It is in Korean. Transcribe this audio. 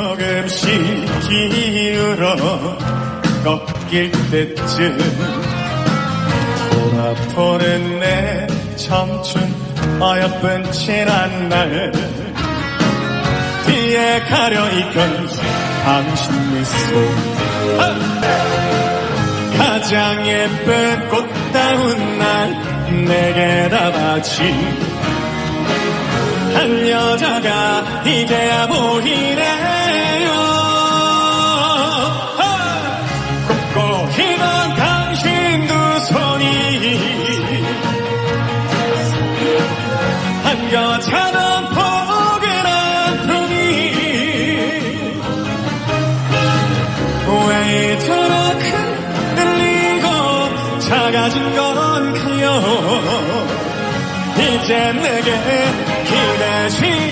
조금씩 기울어 꺾일 때쯤 돌아보는 내 청춘 어여쁜 지난 날 뒤에 가려있던 당신 미소. 가장 예쁜 꽃다운 날 내게 다바친 한 여자가 이제야 보이네 작아진 건가요 이제 내게 기대시